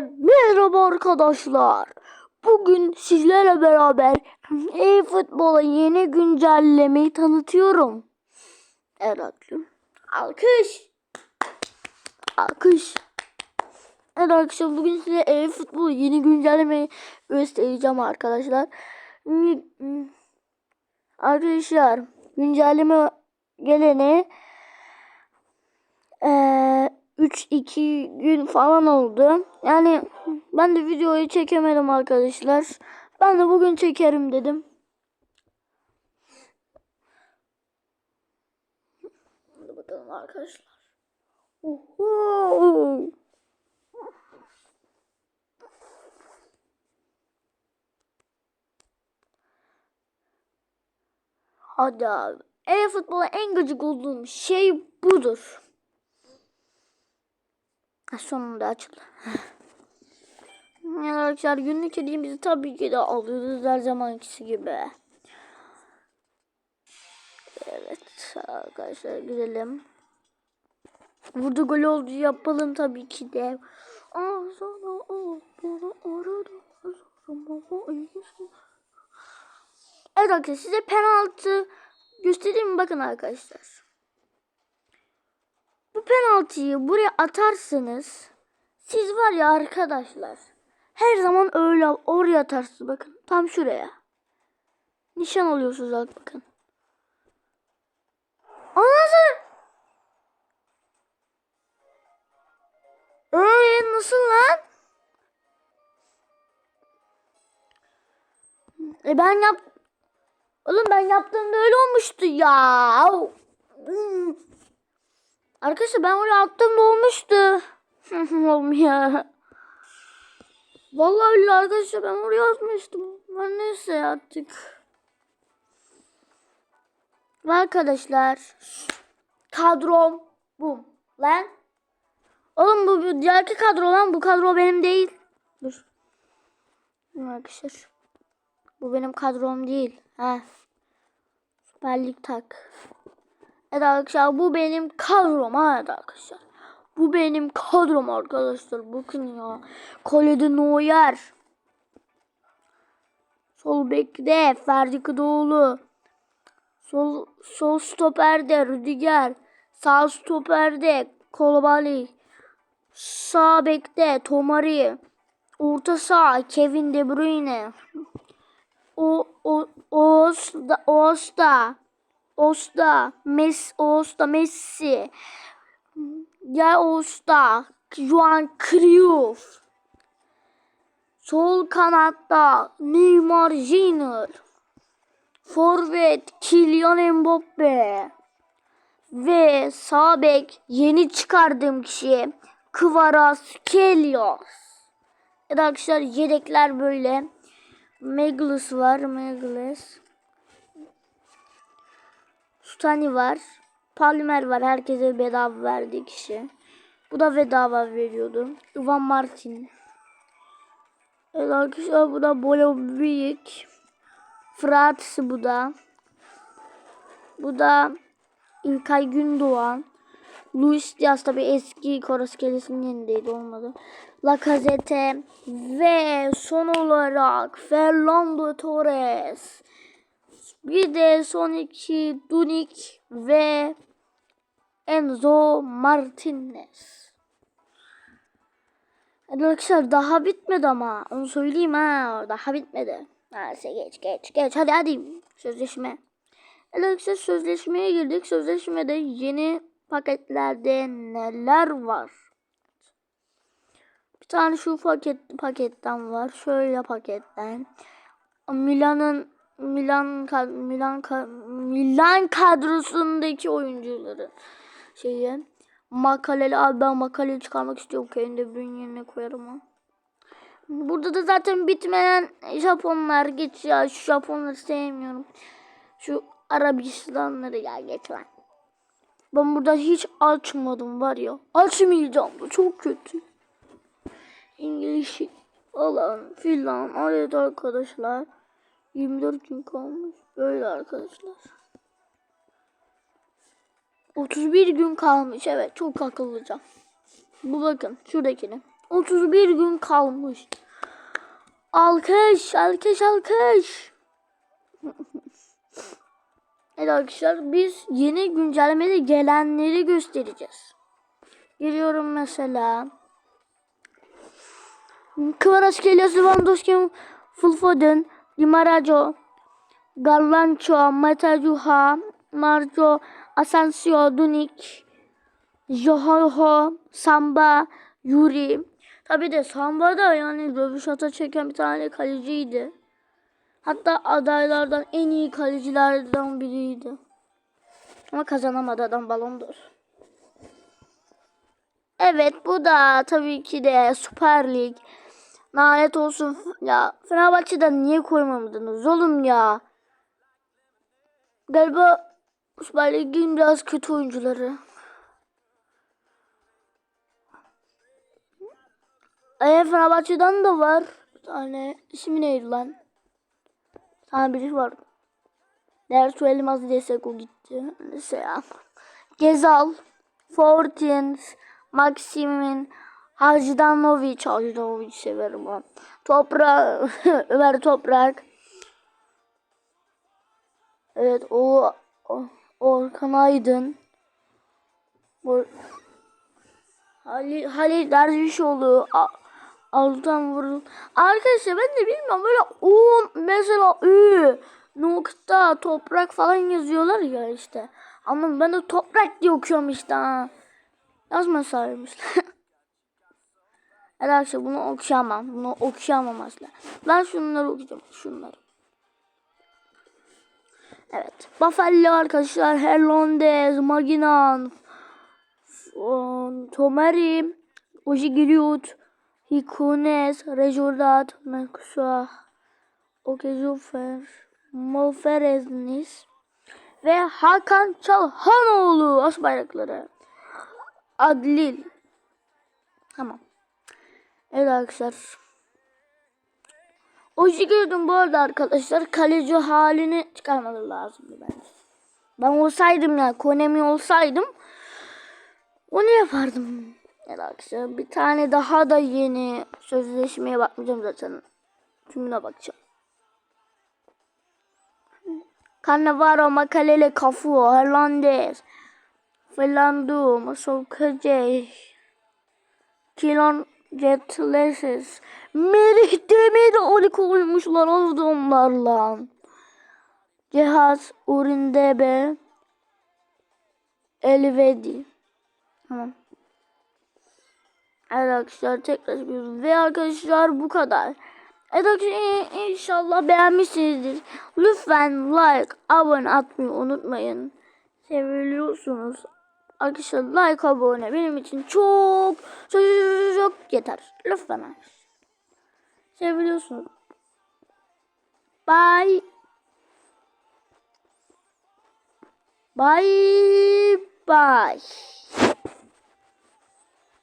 merhaba arkadaşlar. Bugün sizlerle beraber e-futbola yeni güncellemeyi tanıtıyorum. Arkadaşlar. Alkış. Alkış. Evet arkadaşlar bugün size e-futbol yeni güncellemeyi göstereceğim arkadaşlar. Arkadaşlar güncelleme geleni eee 3-2 gün falan oldu. Yani ben de videoyu çekemedim arkadaşlar. Ben de bugün çekerim dedim. Hadi bakalım arkadaşlar. Oho. Hadi abi. E-futbola en gıcık olduğum şey budur. Sonunda açıldı. Yani arkadaşlar günlük hediyemizi tabii ki de alıyoruz her zamankisi gibi. Evet arkadaşlar gidelim. Burada gol oldu yapalım tabii ki de. O, bana arada, Evet arkadaşlar size penaltı göstereyim mi? Bakın arkadaşlar. Bu penaltıyı buraya atarsanız siz var ya arkadaşlar her zaman öyle oraya atarsınız bakın tam şuraya. Nişan alıyorsunuz bak bakın. Anasını Öyle nasıl lan? E ben yap Oğlum ben yaptığımda öyle olmuştu ya. Arkadaşlar ben oraya attığımda olmuştu. Ya. Vallahi arkadaşlar ben oraya atmıştım. Ben neyse artık. Ve arkadaşlar kadrom bu. Lan. Oğlum bu, bu diğerki kadro lan bu kadro benim değil. Dur. Arkadaşlar. Bu benim kadrom değil. Ha. Süper Lig tak. Evet arkadaşlar bu benim kadrom evet arkadaşlar. Bu benim kadrom arkadaşlar. Bakın ya. Kalede Neuer. Sol bekte Ferdi Kadıoğlu. Sol, sol stoperde Rüdiger. Sağ stoperde Kolobali. Sağ bekte Tomari. Orta sağ Kevin De Bruyne. O o Osta Osta Osta Messi Osta Messi. Ya Osta Juan Cruyff. Sol kanatta Neymar Jr. Forvet Kylian Mbappe. Ve sağ bek yeni çıkardığım kişi Kvaratskhelia. Evet arkadaşlar yedekler böyle. Meglis var. Meglis. Stani var. Palmer var. Herkese bedava verdiği kişi. Bu da bedava veriyordu. Ivan Martin. Evet arkadaşlar bu da Bolo Büyük. Fırat bu da. Bu da İlkay Gündoğan. Luis Diaz tabi eski Koroskelesi'nin yerindeydi olmadı. Lacazette ve son olarak Fernando Torres. Bir de son iki Dunik ve Enzo Martinez. Arkadaşlar daha bitmedi ama onu söyleyeyim ha daha bitmedi. Neyse geç geç geç hadi hadi sözleşme. Arkadaşlar sözleşmeye girdik. Sözleşmede yeni paketlerde neler var? Bir tane şu paket paketten var. Şöyle paketten. Milan'ın Milan Milan Milan kadrosundaki oyuncuları şeyi makaleli abi ben makaleyi çıkarmak istiyorum kendi bunun yerine koyarım ama. Burada da zaten bitmeyen Japonlar geç ya şu Japonları sevmiyorum. Şu Arabistanları ya geç lan. Ben burada hiç açmadım var ya. Açmayacağım da çok kötü. İngiliz falan filan. Evet arkadaşlar. 24 gün kalmış. Böyle arkadaşlar. 31 gün kalmış. Evet çok akıllıca. Bu bakın şuradakini. 31 gün kalmış. Alkış, alkış, alkış. evet arkadaşlar biz yeni güncellemede gelenleri göstereceğiz. Giriyorum mesela. Kvaratskhelia, Lewandowski, Phil Foden, Di Maria, Garlancho, Matajuha, Marco, Asensio, Dunik, Johoho, Samba, Yuri. Tabi de Samba da yani röveşata çeken bir tane kaleciydi. Hatta adaylardan en iyi kalecilerden biriydi. Ama kazanamadı adam balon d'Or. Evet bu da tabii ki de Süper Lig. Lanet olsun ya. Fenerbahçe'den niye koymamadınız oğlum ya? Galiba Süper Lig'in biraz kötü oyuncuları. Ee, Fenerbahçe'den de var. Bir tane ismi neydi lan? Bir tane biri var. Dersu Elmas desek o gitti. Neyse ya. Gezal, Fortins, Maximin, Hajdanovic. Hajdanovic severim ben. Toprak, Ömer Toprak. Evet o, o Orkan Aydın. Bu Halil, Halil Dervişoğlu. Altan vurul. Arkadaşlar ben de bilmiyorum böyle U mesela Ü nokta toprak falan yazıyorlar ya işte. Ama ben de toprak diye okuyorum işte ha. Yazmasaymış. Arkadaşlar bunu okuyamam. Bunu okuyamam asla. Ben şunları okuyacağım. Şunları. Evet. Buffalo arkadaşlar. Hernandez, Maginan, Tomari, Ojigiriut, Hikunes, Rejordat, Meksa, Okezufer, Mofereznis ve Hakan Çalhanoğlu as bayrakları. Adlil. Tamam. Evet arkadaşlar. Ojigiriut'un bu arada arkadaşlar kaleci halini çıkarmaları lazımdı bence. Ben olsaydım ya Konemi olsaydım onu yapardım. Evet arkadaşlar bir tane daha da yeni sözleşmeye bakmayacağım zaten. Tümüne bakacağım. Cannavaro, Makalele, Cafu, Hernandez, Fernando, Masokace, Kilon Jetleses, Merih Demir oli koymuşlar adamlarla. Cihaz, Urindebe, Elvedi. Tamam. Evet arkadaşlar tekrar yapıyoruz. Ve arkadaşlar bu kadar. Evet arkadaşlar inşallah beğenmişsinizdir. Lütfen like, abone atmayı unutmayın. Seviliyorsunuz. Arkadaşlar like, abone benim için çok çok çok, çok yeter. Lütfen arkadaşlar. Seviliyorsunuz. Bye. Bye bye.